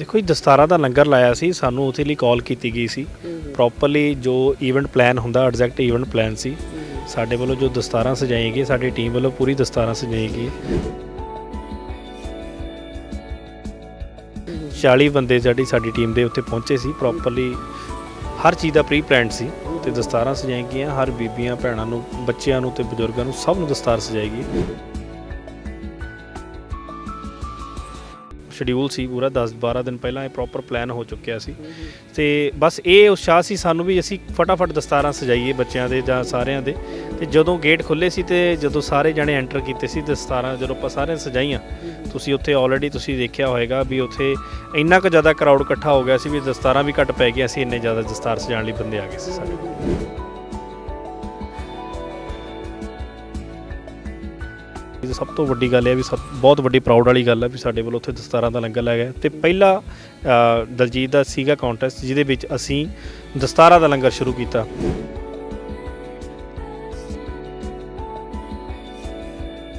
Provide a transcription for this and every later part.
ਦੇਖੋ ਜੀ ਦਸਤਾਰਾਂ ਦਾ ਲੰਗਰ ਲਾਇਆ ਸੀ ਸਾਨੂੰ ਉਹਦੇ ਲਈ ਕਾਲ ਕੀਤੀ ਗਈ ਸੀ। ਪ੍ਰੋਪਰਲੀ ਜੋ ਇਵੈਂਟ ਪਲਾਨ ਹੁੰਦਾ ਐਗਜ਼ੈਕਟ ਇਵੈਂਟ ਪਲਾਨ ਸੀ ਸਾਡੇ ਵੱਲੋਂ ਜੋ ਦਸਤਾਰਾਂ ਸਜਾਈਆਂ ਗਈਆਂ ਸਾਡੀ ਟੀਮ ਵੱਲੋਂ ਪੂਰੀ ਦਸਤਾਰਾਂ ਸਜਾਈਆਂ ਗਈਆਂ। 40 ਬੰਦੇ ਜਿਹੜੀ ਸਾਡੀ ਟੀਮ ਦੇ ਉੱਤੇ ਪਹੁੰਚੇ ਸੀ ਪ੍ਰੋਪਰਲੀ ਹਰ ਚੀਜ਼ ਦਾ ਪ੍ਰੀ ਪਲਾਨਡ ਸੀ ਤੇ ਦਸਤਾਰਾਂ ਸਜਾਈਆਂ ਗਈਆਂ ਹਰ ਬੀਬੀਆਂ ਭੈਣਾਂ ਨੂੰ ਬੱਚਿਆਂ ਨੂੰ ਤੇ ਬਜ਼ੁਰਗਾਂ ਨੂੰ ਸਭ ਨੂੰ ਦਸਤਾਰ ਸਜਾਈ ਗਈ। ਸ਼ਡਿਊਲ ਸੀ ਪੂਰਾ 10 12 ਦਿਨ ਪਹਿਲਾਂ ਇਹ ਪ੍ਰੋਪਰ ਪਲਾਨ ਹੋ ਚੁੱਕਿਆ ਸੀ। ਤੇ ਬਸ ਇਹ ਉਤਸ਼ਾਹ ਸੀ, ਸਾਨੂੰ ਵੀ ਅਸੀਂ ਫਟਾਫਟ ਦਸਤਾਰਾਂ ਸਜਾਈਏ ਬੱਚਿਆਂ ਦੇ ਜਾਂ ਸਾਰਿਆਂ ਦੇ। ਤੇ ਜਦੋਂ ਗੇਟ ਖੁੱਲੇ ਸੀ ਤੇ ਜਦੋਂ ਸਾਰੇ ਜਣੇ ਐਂਟਰ ਕੀਤੇ ਸੀ ਦਸਤਾਰਾਂ, ਜਦੋਂ ਆਪਾਂ ਸਾਰਿਆਂ ਸਜਾਈਆਂ, ਤੁਸੀਂ ਉੱਥੇ ਆਲਰੇਡੀ ਤੁਸੀਂ ਦੇਖਿਆ ਹੋਵੇਗਾ ਵੀ ਉੱਥੇ ਇੰਨਾ ਕੁ ਜ਼ਿਆਦਾ ਕਰਾਊਡ ਇਕੱਠਾ ਹੋ ਗਿਆ ਸੀ ਵੀ ਦਸਤਾਰਾਂ ਵੀ ਘੱਟ ਪੈ ਗਈਆਂ ਸੀ, ਇੰਨੇ ਜ਼ਿਆਦਾ ਦਸਤਾਰ ਸਜਾਉਣ ਲਈ ਬੰਦੇ ਆ ਗਏ ਸੀ ਸਾਡੇ ਇਹ ਸਭ ਤੋਂ ਵੱਡੀ ਗੱਲ ਇਹ ਹੈ ਵੀ ਸਭ ਬਹੁਤ ਵੱਡੀ ਪ੍ਰਾਊਡ ਵਾਲੀ ਗੱਲ ਹੈ ਵੀ ਸਾਡੇ ਵੱਲੋਂ ਉੱਥੇ ਦਸਤਾਰਾਂ ਦਾ ਲੰਗਰ ਲੱਗਾ ਤੇ ਪਹਿਲਾ ਅ, ਦਲਜੀਤ ਦਾ ਸੀਗਾ ਕੰਟੈਸਟ ਜਿਹਦੇ ਵਿੱਚ ਅਸੀਂ ਦਸਤਾਰਾਂ ਦਾ ਲੰਗਰ ਸ਼ੁਰੂ ਕੀਤਾ।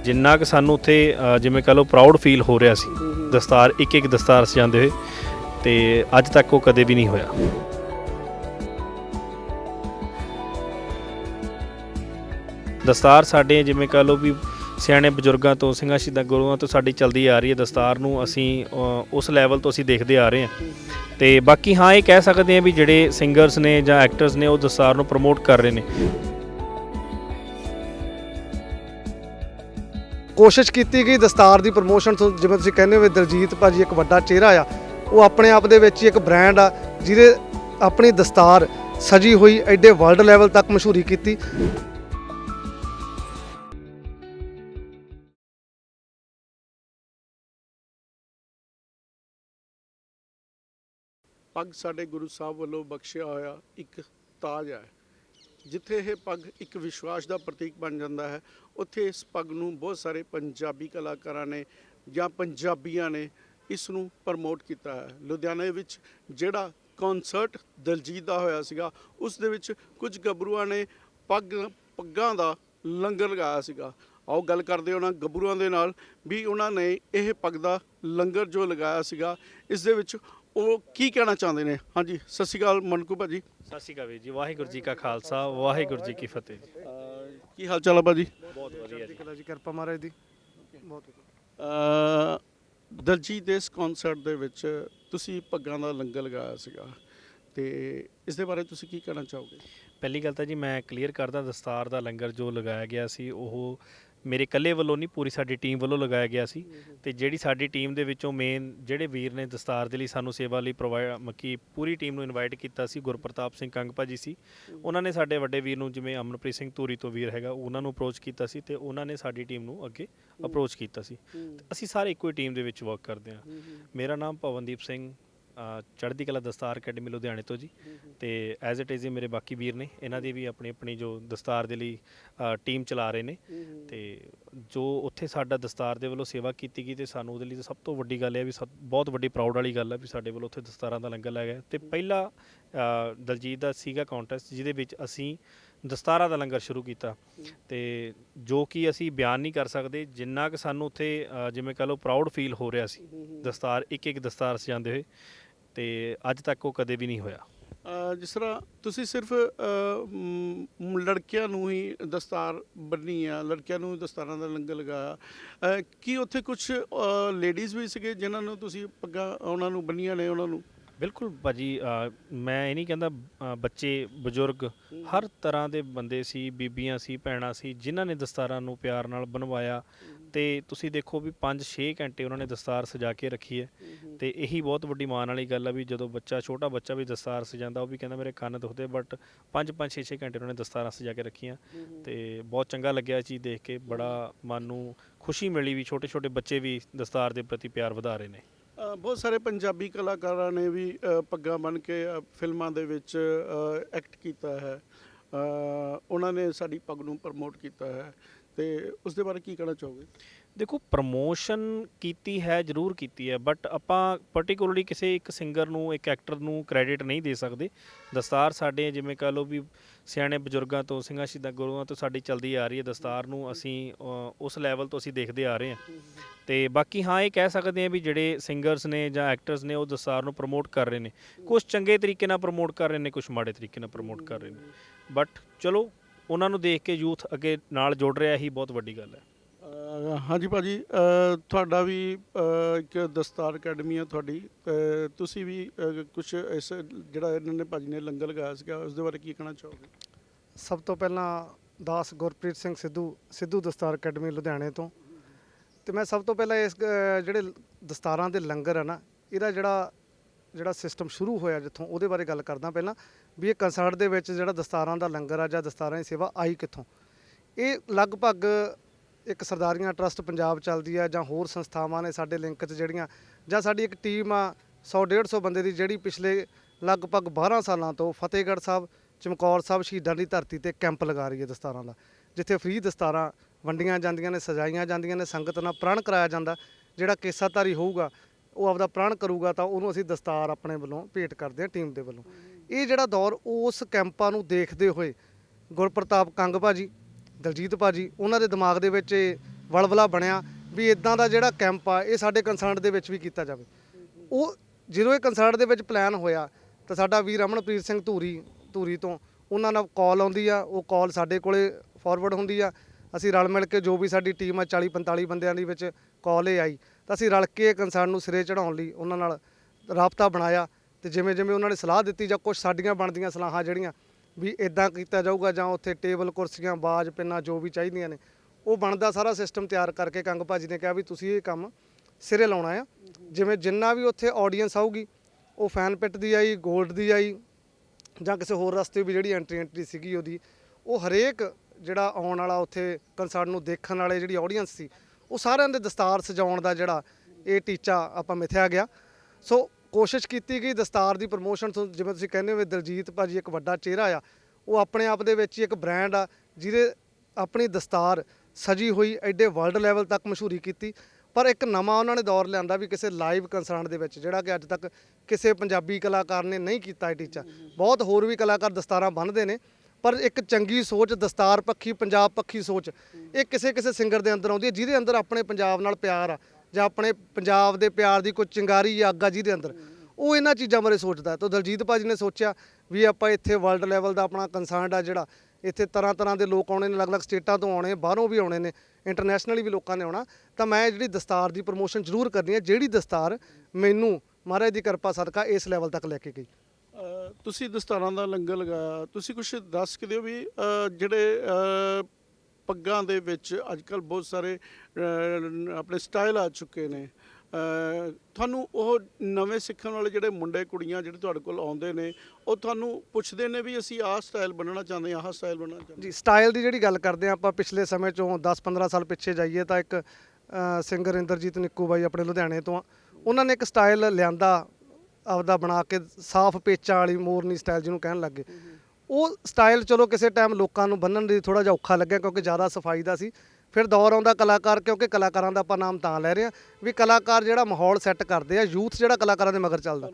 ਜਿੰਨਾ ਕਿ ਸਾਨੂੰ ਉੱਥੇ ਅ, ਜਿਵੇਂ ਕਹ ਲਓ ਪ੍ਰਾਊਡ ਫੀਲ ਹੋ ਰਿਹਾ ਸੀ ਦਸਤਾਰ ਇੱਕ ਇੱਕ ਦਸਤਾਰ ਸਜਾਉਂਦੇ ਹੋਏ ਤੇ ਅੱਜ ਤੱਕ ਉਹ ਕਦੇ ਵੀ ਨਹੀਂ ਹੋਇਆ। ਦਸਤਾਰ ਸਾਡੇ ਜਿਵੇਂ ਕਹ ਲਓ ਵੀ ਸਿਆਣੇ ਬਜ਼ੁਰਗਾਂ ਤੋਂ, ਸਿੰਘਾਂ ਸ਼ਹੀਦਾਂ ਗੁਰੂਆਂ ਤੋਂ ਸਾਡੀ ਚਲਦੀ ਆ ਰਹੀ ਹੈ ਦਸਤਾਰ ਨੂੰ। ਅਸੀਂ ਉਸ ਲੈਵਲ ਤੋਂ ਅਸੀਂ ਦੇਖਦੇ ਆ ਰਹੇ ਹਾਂ। ਤੇ ਬਾਕੀ ਹਾਂ, ਇਹ ਕਹਿ ਸਕਦੇ ਹਾਂ ਵੀ ਜਿਹੜੇ ਸਿੰਗਰਸ ਨੇ ਜਾਂ ਐਕਟਰਸ ਨੇ, ਉਹ ਦਸਤਾਰ ਨੂੰ ਪ੍ਰਮੋਟ ਕਰ ਰਹੇ ਨੇ। ਕੋਸ਼ਿਸ਼ ਕੀਤੀ ਗਈ ਦਸਤਾਰ ਦੀ ਪ੍ਰਮੋਸ਼ਨ ਤੋਂ, ਜਿਵੇਂ ਤੁਸੀਂ ਕਹਿੰਦੇ ਹੋ ਵੀ ਦਲਜੀਤ ਭਾਜੀ ਇੱਕ ਵੱਡਾ ਚਿਹਰਾ ਆ, ਉਹ ਆਪਣੇ ਆਪ ਦੇ ਵਿੱਚ ਹੀ ਇੱਕ ਬ੍ਰਾਂਡ ਆ, ਜਿਹਦੇ ਆਪਣੀ ਦਸਤਾਰ ਸਜੀ ਹੋਈ ਐਡੇ ਵਰਲਡ ਲੈਵਲ ਤੱਕ ਮਸ਼ਹੂਰੀ ਕੀਤੀ। ਪੱਗ ਸਾਡੇ ਗੁਰੂ ਸਾਹਿਬ ਵੱਲੋਂ ਬਖਸ਼ਿਆ ਹੋਇਆ ਇੱਕ ਤਾਜ ਹੈ, ਜਿੱਥੇ ਇਹ ਪੱਗ ਇੱਕ ਵਿਸ਼ਵਾਸ ਦਾ ਪ੍ਰਤੀਕ ਬਣ ਜਾਂਦਾ ਹੈ। ਉੱਥੇ ਇਸ ਪੱਗ ਨੂੰ ਬਹੁਤ ਸਾਰੇ ਪੰਜਾਬੀ ਕਲਾਕਾਰਾਂ ਨੇ ਜਾਂ ਪੰਜਾਬੀਆਂ ਨੇ ਇਸ ਨੂੰ ਪ੍ਰਮੋਟ ਕੀਤਾ ਹੈ। ਲੁਧਿਆਣੇ ਵਿੱਚ ਜਿਹੜਾ ਕਨਸਰਟ ਦਲਜੀਤ ਦਾ ਹੋਇਆ ਸੀਗਾ, ਉਸ ਦੇ ਵਿੱਚ ਕੁਝ ਗੱਭਰੂਆਂ ਨੇ ਪੱਗ, ਪੱਗਾਂ ਦਾ ਲੰਗਰ ਲਗਾਇਆ ਸੀਗਾ। ਆਓ ਗੱਲ ਕਰਦੇ ਉਹਨਾਂ ਗੱਭਰੂਆਂ ਦੇ ਨਾਲ ਵੀ ਉਹਨਾਂ ਨੇ ਇਹ ਪੱਗ ਦਾ ਲੰਗਰ ਜੋ ਲਗਾਇਆ ਸੀਗਾ, ਇਸ ਦੇ ਵਿੱਚ ਉਹ ਕੀ ਕਹਿਣਾ ਚਾਹੁੰਦੇ ਨੇ? ਹਾਂਜੀ ਸਤਿ ਸ਼੍ਰੀ ਅਕਾਲ ਮਨਕੂ ਭਾਜੀ। ਸਤਿ ਸ਼੍ਰੀ ਅਕਾਲ ਵੀਰ ਜੀ ਵਾਹਿਗੁਰੂ ਜੀ ਕਾ ਖਾਲਸਾ ਵਾਹਿਗੁਰੂ ਜੀ ਕੀ ਫਤਿਹ ਜੀ। ਕੀ ਹਾਲ ਚਾਲ ਹੈ ਭਾਜੀ? ਬਹੁਤ ਵਧੀਆ ਜੀ। ਕਲਾ ਜੀ ਕਿਰਪਾ ਮਹਾਰਾਜ ਦੀ ਬਹੁਤ ਦਲਜੀਤ ਦੇ ਇਸ ਕਨਸਰਟ ਦੇ ਵਿੱਚ ਤੁਸੀਂ ਪੱਗਾਂ ਦਾ ਲੰਗਰ ਲਗਾਇਆ ਸੀਗਾ ਤੇ ਇਸ ਦੇ ਬਾਰੇ ਤੁਸੀਂ ਕੀ ਕਹਿਣਾ ਚਾਹੋਗੇ? ਪਹਿਲੀ ਗੱਲ ਤਾਂ ਜੀ ਮੈਂ ਕਲੀਅਰ ਕਰਦਾ ਦਸਤਾਰ ਦਾ ਲੰਗਰ ਜੋ ਲਗਾਇਆ ਗਿਆ ਸੀ ਉਹ ਮੇਰੇ ਇਕੱਲੇ ਵੱਲੋਂ ਨਹੀਂ ਪੂਰੀ ਸਾਡੀ ਟੀਮ ਵੱਲੋਂ ਲਗਾਇਆ ਗਿਆ ਸੀ ਤੇ ਜਿਹੜੀ ਸਾਡੀ ਟੀਮ ਦੇ ਵਿੱਚੋਂ ਮੇਨ ਜਿਹੜੇ ਵੀਰ ਨੇ ਦਸਤਾਰ ਦੇ ਲਈ ਸਾਨੂੰ ਸੇਵਾ ਲਈ ਪ੍ਰੋਵਾਈਡ ਮੱਕੀ ਪੂਰੀ ਟੀਮ ਨੂੰ ਇਨਵਾਈਟ ਕੀਤਾ ਸੀ ਗੁਰਪ੍ਰਤਾਪ ਸਿੰਘ ਕੰਗ ਭਾਜੀ ਸੀ। ਉਹਨਾਂ ਨੇ ਸਾਡੇ ਵੱਡੇ ਵੀਰ ਨੂੰ ਜਿਵੇਂ ਅਮਨਪ੍ਰੀਤ ਸਿੰਘ ਧੂਰੀ ਤੋਂ ਵੀਰ ਹੈਗਾ ਉਹਨਾਂ ਨੂੰ ਅਪਰੋਚ ਕੀਤਾ ਸੀ ਤੇ ਉਹਨਾਂ ਨੇ ਸਾਡੀ ਟੀਮ ਨੂੰ ਅੱਗੇ ਅਪਰੋਚ ਕੀਤਾ ਸੀ। ਅਸੀਂ ਸਾਰੇ ਇੱਕੋ ਹੀ ਟੀਮ ਦੇ ਵਿੱਚ ਵਰਕ ਕਰਦੇ ਹਾਂ। ਮੇਰਾ ਨਾਮ ਪਵਨਦੀਪ ਸਿੰਘ ਚੜ੍ਹਦੀ ਕਲਾ ਦਸਤਾਰ ਅਕੈਡਮੀ ਲੁਧਿਆਣੇ ਤੋਂ ਜੀ। ਤੇ ਐਜ਼ ਇਟ ਇਜ਼ ਹੀ ਮੇਰੇ ਬਾਕੀ ਵੀਰ ਨੇ ਇਹਨਾਂ ਦੀ ਵੀ ਆਪਣੀ ਆਪਣੀ ਜੋ ਦਸਤਾਰ ਦੇ ਲਈ ਟੀਮ ਚਲਾ ਰਹੇ ਨੇ। ਤੇ ਜੋ ਉੱਥੇ ਸਾਡਾ ਦਸਤਾਰ ਦੇ ਵੱਲੋਂ ਸੇਵਾ ਕੀਤੀ ਗਈ ਤੇ ਸਾਨੂੰ ਉਹਦੇ ਲਈ ਤਾਂ ਸਭ ਤੋਂ ਵੱਡੀ ਗੱਲ ਇਹ ਹੈ ਵੀ ਸਭ ਬਹੁਤ ਵੱਡੀ ਪ੍ਰਾਊਡ ਵਾਲੀ ਗੱਲ ਹੈ ਵੀ ਸਾਡੇ ਵੱਲੋਂ ਉੱਥੇ ਦਸਤਾਰਾਂ ਦਾ ਲੰਗਰ ਲੱਗਾ ਗਿਆ। ਤੇ ਪਹਿਲਾ ਅ, ਦਲਜੀਤ ਦਾ ਸੀਗਾ ਕੰਟੈਸਟ ਜਿਹਦੇ ਵਿੱਚ ਅਸੀਂ ਦਸਤਾਰਾਂ ਦਾ ਲੰਗਰ ਸ਼ੁਰੂ ਕੀਤਾ। ਤੇ ਜੋ ਕਿ ਅਸੀਂ ਬਿਆਨ ਨਹੀਂ ਕਰ ਸਕਦੇ ਜਿੰਨਾ ਕਿ ਸਾਨੂੰ ਉੱਥੇ ਅ, ਜਿਵੇਂ ਕਹ ਲਓ ਪ੍ਰਾਊਡ ਫੀਲ ਹੋ ਰਿਹਾ ਸੀ। ਦਸਤਾਰ ਇੱਕ ਇੱਕ ਦਸਤਾਰ ਸਜਾਉਂਦੇ ਹੋਏ। ਤੇ ਅੱਜ ਤੱਕ ਉਹ ਕਦੇ ਵੀ ਨਹੀਂ ਹੋਇਆ। ਜਿਸ ਤਰ੍ਹਾਂ ਤੁਸੀਂ ਸਿਰਫ ਲੜਕਿਆਂ ਨੂੰ ਹੀ ਦਸਤਾਰ ਬੰਨੀ ਆ ਲੜਕਿਆਂ ਨੂੰ ਦਸਤਾਰਾਂ ਦਾ ਲੰਗਰ ਲਗਾਇਆ। ਕੀ ਉੱਥੇ ਕੁਝ ਲੇਡੀਜ਼ ਵੀ ਸੀਗੇ ਜਿਨ੍ਹਾਂ ਨੂੰ ਤੁਸੀਂ ਪੱਗਾਂ ਉਹਨਾਂ ਨੂੰ ਬੰਨੀਆਂ ਨੇ ਉਹਨਾਂ ਨੂੰ? ਬਿਲਕੁਲ ਭਾਜੀ ਮੈਂ ਇਹ ਨਹੀਂ ਕਹਿੰਦਾ ਬੱਚੇ ਬਜ਼ੁਰਗ ਹਰ ਤਰ੍ਹਾਂ ਦੇ ਬੰਦੇ ਸੀ ਬੀਬੀਆਂ ਸੀ ਭੈਣਾਂ ਸੀ ਜਿਨ੍ਹਾਂ ਨੇ ਦਸਤਾਰਾਂ ਨੂੰ ਪਿਆਰ ਨਾਲ ਬਣਵਾਇਆ। ਤੇ ਤੁਸੀਂ ਦੇਖੋ ਵੀ 5-6 ਘੰਟੇ ਉਹਨਾਂ ਨੇ ਦਸਤਾਰ ਸਜਾ ਕੇ ਰੱਖੀ ਹੈ। ਤੇ ਇਹੀ ਬਹੁਤ ਵੱਡੀ ਮਾਣ ਵਾਲੀ ਗੱਲ ਆ ਵੀ ਜਦੋਂ ਬੱਚਾ ਛੋਟਾ ਬੱਚਾ ਵੀ ਦਸਤਾਰ ਸਜਾਉਂਦਾ ਉਹ ਵੀ ਕਹਿੰਦਾ ਮੇਰੇ ਕੰਨ ਦੁਖਦੇ ਬਟ 5-5 6-6 ਘੰਟੇ ਉਹਨਾਂ ਨੇ ਦਸਤਾਰਾਂ ਸਜਾ ਕੇ ਰੱਖੀਆਂ। ਤੇ ਬਹੁਤ ਚੰਗਾ ਲੱਗਿਆ ਇਹ ਚੀਜ਼ ਦੇਖ ਕੇ ਬੜਾ ਮਨ ਨੂੰ ਖੁਸ਼ੀ ਮਿਲੀ ਵੀ ਛੋਟੇ-ਛੋਟੇ ਬੱਚੇ ਵੀ ਦਸਤਾਰ ਦੇ ਪ੍ਰਤੀ ਪਿਆਰ ਵਧਾ ਰਹੇ ਨੇ। ਬਹੁਤ ਸਾਰੇ ਪੰਜਾਬੀ ਕਲਾਕਾਰਾਂ ਨੇ ਵੀ ਪੱਗਾਂ ਬੰਨ ਕੇ ਫਿਲਮਾਂ ਦੇ ਵਿੱਚ ਐਕਟ ਕੀਤਾ ਹੈ। ਉਹਨਾਂ ਨੇ ਸਾਡੀ ਪੱਗ ਨੂੰ ਪ੍ਰਮੋਟ ਕੀਤਾ ਹੈ। ਤੇ ਉਸ ਦੇ ਬਾਰੇ ਕੀ ਕਹਿਣਾ ਚਾਹੋਗੇ? ਦੇਖੋ ਪ੍ਰਮੋਸ਼ਨ ਕੀਤੀ ਹੈ, ਜ਼ਰੂਰ ਕੀਤੀ ਹੈ ਬਟ ਆਪਾਂ ਪਾਰਟਿਕੂਲਰਲੀ ਕਿਸੇ ਇੱਕ ਸਿੰਗਰ ਨੂੰ, ਇੱਕ ਐਕਟਰ ਨੂੰ ਕ੍ਰੈਡਿਟ ਨਹੀਂ ਦੇ ਸਕਦੇ। ਦਸਤਾਰ ਸਾਡੇ, ਜਿਵੇਂ ਕਹ ਲਓ ਵੀ ਸਿਆਣੇ ਬਜ਼ੁਰਗਾਂ ਤੋਂ, ਸਿੰਘਾਂ ਸ਼ਹੀਦਾਂ ਗੁਰੂਆਂ ਤੋਂ ਸਾਡੀ ਚਲਦੀ ਆ ਰਹੀ ਹੈ ਦਸਤਾਰ ਨੂੰ, ਅਸੀਂ ਉਸ ਲੈਵਲ ਤੋਂ ਅਸੀਂ ਦੇਖਦੇ ਆ ਰਹੇ ਹਾਂ। ਤੇ ਬਾਕੀ ਹਾਂ, ਇਹ ਕਹਿ ਸਕਦੇ ਹਾਂ ਵੀ ਜਿਹੜੇ ਸਿੰਗਰਸ ਨੇ ਜਾਂ ਐਕਟਰਸ ਨੇ, ਉਹ ਦਸਤਾਰ ਨੂੰ ਪ੍ਰਮੋਟ ਕਰ ਰਹੇ ਨੇ। ਕੁਝ ਚੰਗੇ ਤਰੀਕੇ ਨਾਲ ਪ੍ਰਮੋਟ ਕਰ ਰਹੇ ਨੇ ਕੁਝ ਮਾੜੇ ਤਰੀਕੇ ਨਾਲ ਪ੍ਰਮੋਟ ਕਰ ਰਹੇ ਨੇ। ਬਟ ਚਲੋ ਉਹਨਾਂ ਨੂੰ ਦੇਖ ਕੇ ਯੂਥ ਅੱਗੇ ਨਾਲ ਜੁੜ ਰਿਹਾ ਹੀ ਬਹੁਤ ਵੱਡੀ ਗੱਲ ਹੈ। ਅਹ ਹਾਂਜੀ ਭਾਜੀ ਅਹ ਤੁਹਾਡਾ ਵੀ ਅਹ ਇੱਕ ਦਸਤਾਰ ਅਕੈਡਮੀ ਹੈ ਤੁਹਾਡੀ। ਅਹ ਤੁਸੀਂ ਵੀ ਕੁਝ ਇਸ ਜਿਹੜਾ ਇਹਨਾਂ ਨੇ ਭਾਜੀ ਨੇ ਲੰਗਰ ਲਗਾਇਆ ਸੀਗਾ ਉਸ ਦੇ ਬਾਰੇ ਕੀ ਕਹਿਣਾ ਚਾਹੋਗੇ? ਸਭ ਤੋਂ ਪਹਿਲਾਂ ਦਾਸ ਗੁਰਪ੍ਰੀਤ ਸਿੰਘ ਸਿੱਧੂ ਸਿੱਧੂ ਦਸਤਾਰ ਅਕੈਡਮੀ ਲੁਧਿਆਣੇ ਤੋਂ। ਤੇ ਮੈਂ ਸਭ ਤੋਂ ਪਹਿਲਾਂ ਇਸ ਅ, ਜਿਹੜੇ ਦਸਤਾਰਾਂ ਦੇ ਲੰਗਰ ਆ ਨਾ ਇਹਦਾ ਜਿਹੜਾ ਜਿਹੜਾ ਸਿਸਟਮ ਸ਼ੁਰੂ ਹੋਇਆ ਜਿੱਥੋਂ ਉਹਦੇ ਬਾਰੇ ਗੱਲ ਕਰਦਾ ਪਹਿਲਾਂ। ਵੀ ਇਹ ਕੰਸਰਟ ਦੇ ਵਿੱਚ ਜਿਹੜਾ ਦਸਤਾਰਾਂ ਦਾ ਲੰਗਰ ਆ ਜਾਂ ਦਸਤਾਰਾਂ ਦੀ ਸੇਵਾ ਆਈ ਕਿੱਥੋਂ? ਇਹ ਲਗਭਗ ਇੱਕ ਸਰਦਾਰੀਆਂ ਟਰਸਟ ਪੰਜਾਬ ਚੱਲਦੀ ਆ ਜਾਂ ਹੋਰ ਸੰਸਥਾਵਾਂ ਨੇ ਸਾਡੇ ਲਿੰਕ 'ਚ ਜਿਹੜੀਆਂ, ਜਾਂ ਸਾਡੀ ਇੱਕ ਟੀਮ ਆ 100 150 ਬੰਦੇ ਦੀ ਜਿਹੜੀ ਪਿਛਲੇ ਲਗਭਗ 12 ਸਾਲਾਂ ਤੋਂ ਫਤਿਹਗੜ੍ਹ ਸਾਹਿਬ, ਚਮਕੌਰ ਸਾਹਿਬ ਸ਼ਹੀਦਾਂ ਦੀ ਧਰਤੀ ਤੇ ਕੈਂਪ ਲਗਾ ਰਹੀ ਹੈ ਦਸਤਾਰਾਂ ਦਾ, ਜਿੱਥੇ ਫ੍ਰੀ ਦਸਤਾਰਾਂ ਵੰਡੀਆਂ ਜਾਂਦੀਆਂ ਨੇ, ਸਜਾਈਆਂ ਜਾਂਦੀਆਂ ਨੇ, ਸੰਗਤ ਨਾਲ ਪ੍ਰਣ ਕਰਾਇਆ ਜਾਂਦਾ, ਜਿਹੜਾ ਕੇਸਾਧਾਰੀ ਹੋਊਗਾ, ਉਹ ਆਪਦਾ ਪ੍ਰਣ ਕਰੂਗਾ ਤਾਂ ਉਹਨੂੰ ਅਸੀਂ ਦਸਤਾਰ ਆਪਣੇ ਵੱਲੋਂ ਭੇਟ ਕਰਦੇ ਹਾਂ, ਟੀਮ ਦੇ ਵੱਲੋਂ। ਇਹ ਜਿਹੜਾ ਦੌਰ ਉਸ ਕੈਂਪਾਂ ਨੂੰ ਦੇਖਦੇ ਹੋਏ ਗੁਰਪ੍ਰਤਾਪ ਕੰਗ ਭਾਜੀ, ਦਲਜੀਤ ਭਾਜੀ, ਉਹਨਾਂ ਦੇ ਦਿਮਾਗ ਦੇ ਵਿੱਚ ਇਹ ਵਲਵਲਾ ਬਣਿਆ ਵੀ ਇਦਾਂ ਦਾ ਜਿਹੜਾ ਕੈਂਪ ਆ, ਇਹ ਸਾਡੇ ਕੰਸਰਟ ਦੇ ਵਿੱਚ ਵੀ ਕੀਤਾ ਜਾਵੇ। ਉਹ ਜਦੋਂ ਇਹ ਕੰਸਰਟ ਦੇ ਵਿੱਚ ਪਲਾਨ ਹੋਇਆ, ਤਾਂ ਸਾਡਾ ਵੀਰ ਰਮਨਪ੍ਰੀਤ ਸਿੰਘ ਧੂਰੀ ਧੂਰੀ ਤੋਂ ਉਹਨਾਂ ਨਾਲ ਕਾਲ ਆਉਂਦੀ ਆ, ਉਹ ਕਾਲ ਸਾਡੇ ਕੋਲੇ ਫਾਰਵਰਡ ਹੁੰਦੀ ਆ। ਅਸੀਂ ਰਲ ਮਿਲ ਕੇ ਜੋ ਵੀ ਸਾਡੀ ਟੀਮ ਆ 40 45 ਬੰਦਿਆਂ ਦੀ ਵਿੱਚ ਕਾਲ ਇਹ ਆਈ। ਤਾਂ ਅਸੀਂ ਰਲ ਕੇ ਕੰਸਰਟ ਨੂੰ ਸਿਰੇ ਚੜਾਉਣ ਲਈ ਉਹਨਾਂ ਨਾਲ ਰਾਬਤਾ ਬਣਾਇਆ। ਤੇ ਜਿਵੇਂ ਜਿਵੇਂ ਉਹਨਾਂ ਨੇ ਸਲਾਹ ਦਿੱਤੀ ਜਾਂ ਕੁਝ ਸਾਡੀਆਂ ਬਣਦੀਆਂ ਸਲਾਹਾਂ ਜਿਹੜੀਆਂ ਵੀ ਇਦਾਂ ਕੀਤਾ ਜਾਊਗਾ ਜਾਂ ਉੱਥੇ ਟੇਬਲ, ਕੁਰਸੀਆਂ, ਬਾਜ, ਪਿੰਨਾ ਜੋ ਵੀ ਚਾਹੀਦੀਆਂ ਨੇ, ਉਹ ਬਣਦਾ ਸਾਰਾ ਸਿਸਟਮ ਤਿਆਰ ਕਰਕੇ ਕੰਗ ਭਾਜੀ ਨੇ ਕਿਹਾ ਵੀ ਤੁਸੀਂ ਇਹ ਕੰਮ ਸਿਰੇ ਲਾਉਣਾ ਆ। ਜਿਵੇਂ ਜਿੰਨਾ ਵੀ ਉੱਥੇ ਆਡੀਅנס ਆਊਗੀ, ਉਹ ਫੈਨ ਪਿੱਟ ਦੀ ਆਈ ਗੋਲਡ ਦੀ ਆਈ ਜਾਂ ਕਿਸੇ ਹੋਰ ਰਸਤੇ ਵੀ ਜਿਹੜੀ ਐਂਟਰੀ ਐਂਟਰੀ ਸੀਗੀ ਉਹਦੀ, ਉਹ ਹਰੇਕ ਜਿਹੜਾ ਆਉਣ ਵਾਲਾ ਉੱਥੇ ਕੰਸਰਟ ਨੂੰ ਦੇਖਣ ਵਾਲੇ ਜਿਹੜੀ ਆਡੀਅנס ਸੀ, ਉਹ ਸਾਰਿਆਂ ਦੇ ਦਸਤਾਰ ਸਜਾਉਣ ਦਾ ਜਿਹੜਾ ਇਹ ਟੀਚਾ ਆਪਾਂ ਮਿਥਿਆ ਗਿਆ। ਸੋ ਕੋਸ਼ਿਸ਼ ਕੀਤੀ ਗਈ ਦਸਤਾਰ ਦੀ ਪ੍ਰਮੋਸ਼ਨ ਜਿਵੇਂ ਤੁਸੀਂ ਕਹਿੰਦੇ ਹੋ ਦਲਜੀਤ ਭਾਜੀ ਇੱਕ ਵੱਡਾ ਚਿਹਰਾ ਆ, ਉਹ ਆਪਣੇ ਆਪ ਦੇ ਵਿੱਚ ਹੀ ਇੱਕ ਬ੍ਰਾਂਡ ਆ, ਜਿਹਦੇ ਆਪਣੀ ਦਸਤਾਰ ਸਜੀ ਹੋਈ ਐਡੇ ਵਰਲਡ ਲੈਵਲ ਤੱਕ ਮਸ਼ਹੂਰੀ ਕੀਤੀ। ਪਰ ਇੱਕ ਨਵਾਂ ਉਹਨਾਂ ਨੇ ਦੌਰ ਲਿਆਂਦਾ ਵੀ ਕਿਸੇ ਲਾਈਵ ਕੰਸਰਟ ਦੇ ਵਿੱਚ, ਜਿਹੜਾ ਕਿ ਅੱਜ ਤੱਕ ਕਿਸੇ ਪੰਜਾਬੀ ਕਲਾਕਾਰ ਨੇ ਨਹੀਂ ਕੀਤਾ ਇਹ ਟੀਚਾ। ਬਹੁਤ ਹੋਰ ਵੀ ਕਲਾਕਾਰ ਦਸਤਾਰਾਂ ਬੰਨ੍ਹਦੇ ਨੇ, ਪਰ ਇੱਕ ਚੰਗੀ ਸੋਚ, ਦਸਤਾਰ ਪੱਖੀ, ਪੰਜਾਬ ਪੱਖੀ ਸੋਚ, ਇਹ ਕਿਸੇ ਕਿਸੇ ਸਿੰਗਰ ਦੇ ਅੰਦਰ ਆਉਂਦੀ ਹੈ, ਜਿਹਦੇ ਅੰਦਰ ਆਪਣੇ ਪੰਜਾਬ ਨਾਲ ਪਿਆਰ ਆ। ਜਾਂ ਆਪਣੇ ਪੰਜਾਬ ਦੇ ਪਿਆਰ ਦੀ ਕੋਈ ਚਿੰਗਾਰੀ ਜਾਂ ਅੱਗ ਆ ਜਿਹਦੇ ਅੰਦਰ, ਉਹ ਇਹਨਾਂ ਚੀਜ਼ਾਂ ਬਾਰੇ ਸੋਚਦਾ ਤਾਂ ਦਲਜੀਤ ਭਾਜੀ ਨੇ ਸੋਚਿਆ ਵੀ ਆਪਾਂ ਇੱਥੇ ਵਰਲਡ ਲੈਵਲ ਦਾ ਆਪਣਾ ਕੰਸਰਟ ਆ ਜਿਹੜਾ, ਇੱਥੇ ਤਰ੍ਹਾਂ ਤਰ੍ਹਾਂ ਦੇ ਲੋਕ ਆਉਣੇ ਨੇ, ਅਲੱਗ-ਅਲੱਗ ਸਟੇਟਾਂ ਤੋਂ ਆਉਣੇ, ਬਾਹਰੋਂ ਵੀ ਆਉਣੇ ਨੇ ਇੰਟਰਨੈਸ਼ਨਲੀ ਵੀ ਲੋਕਾਂ ਨੇ ਆਉਣਾ। ਤਾਂ ਮੈਂ ਜਿਹੜੀ ਦਸਤਾਰ ਦੀ ਪ੍ਰੋਮੋਸ਼ਨ ਜ਼ਰੂਰ ਕਰਨੀ ਹੈ, ਜਿਹੜੀ ਦਸਤਾਰ ਮੈਨੂੰ ਮਹਾਰਾਜ ਦੀ ਕਿਰਪਾ ਸਦਕਾ ਇਸ ਲੈਵਲ ਤੱਕ ਲੈ ਕੇ ਗਈ। ਤੁਸੀਂ ਦਸਤਾਰਾਂ ਦਾ ਲੰਗਰ ਲਗਾਇਆ, ਤੁਸੀਂ ਕੁਝ ਦੱਸ ਕੇ ਦਿਓ ਵੀ ਜਿਹੜੇ ਪੱਗਾਂ ਦੇ ਵਿੱਚ ਅੱਜ ਕੱਲ ਬਹੁਤ ਸਾਰੇ ਆਪਣੇ ਸਟਾਈਲ ਆ ਚੁੱਕੇ ਨੇ। ਤੁਹਾਨੂੰ ਉਹ ਨਵੇਂ ਸਿੱਖਣ ਵਾਲੇ ਜਿਹੜੇ ਮੁੰਡੇ, ਕੁੜੀਆਂ ਜਿਹੜੇ ਤੁਹਾਡੇ ਕੋਲ ਆਉਂਦੇ ਨੇ, ਉਹ ਤੁਹਾਨੂੰ ਪੁੱਛਦੇ ਨੇ ਵੀ ਅਸੀਂ ਆਹ ਸਟਾਈਲ ਬਣਨਾ ਚਾਹੁੰਦੇ ਹਾਂ, ਆਹ ਸਟਾਈਲ ਬਣਨਾ ਚਾਹੁੰਦੇ ਜੀ, ਸਟਾਈਲ ਦੀ ਜਿਹੜੀ ਗੱਲ ਕਰਦੇ ਆ ਆਪਾਂ, ਪਿਛਲੇ ਸਮੇਂ ਚੋਂ 10-15 ਸਾਲ ਪਿੱਛੇ ਜਾਈਏ ਤਾਂ ਇੱਕ ਸਿੰਗਰ ਇੰਦਰਜੀਤ ਨਿੱਕੂ ਬਾਈ ਆਪਣੇ ਲੁਧਿਆਣੇ ਤੋਂ ਆ। ਉਹਨਾਂ ਨੇ ਇੱਕ ਸਟਾਈਲ ਲਿਆਂਦਾ, ਆਪਦਾ ਬਣਾ ਕੇ ਸਾਫ਼ ਪੇਚਾਂ ਵਾਲੀ ਮੋਰਨੀ ਸਟਾਈਲ ਜਿਹਨੂੰ ਕਹਿਣ ਲੱਗੇ ਉਹ ਸਟਾਈਲ ਚਲੋ ਕਿਸੇ ਟਾਈਮ ਲੋਕਾਂ ਨੂੰ ਬੰਨਣ ਦੀ ਥੋੜਾ ਜਿਹਾ ਔਖਾ ਲੱਗਿਆ ਕਿਉਂਕਿ ਜ਼ਿਆਦਾ ਸਫ਼ਾਈ ਦਾ ਸੀ। ਫਿਰ ਦੌਰ ਆਉਂਦਾ ਕਲਾਕਾਰ ਕਿਉਂਕਿ ਕਲਾਕਾਰਾਂ ਦਾ ਆਪਾਂ ਨਾਮ ਤਾਂ ਲੈ ਰਹੇ ਹਾਂ ਵੀ ਕਲਾਕਾਰ ਜਿਹੜਾ ਮਾਹੌਲ ਸੈੱਟ ਕਰਦੇ ਆ ਯੂਥ ਜਿਹੜਾ ਕਲਾਕਾਰਾਂ ਦੇ ਮਗਰ ਚੱਲਦਾ।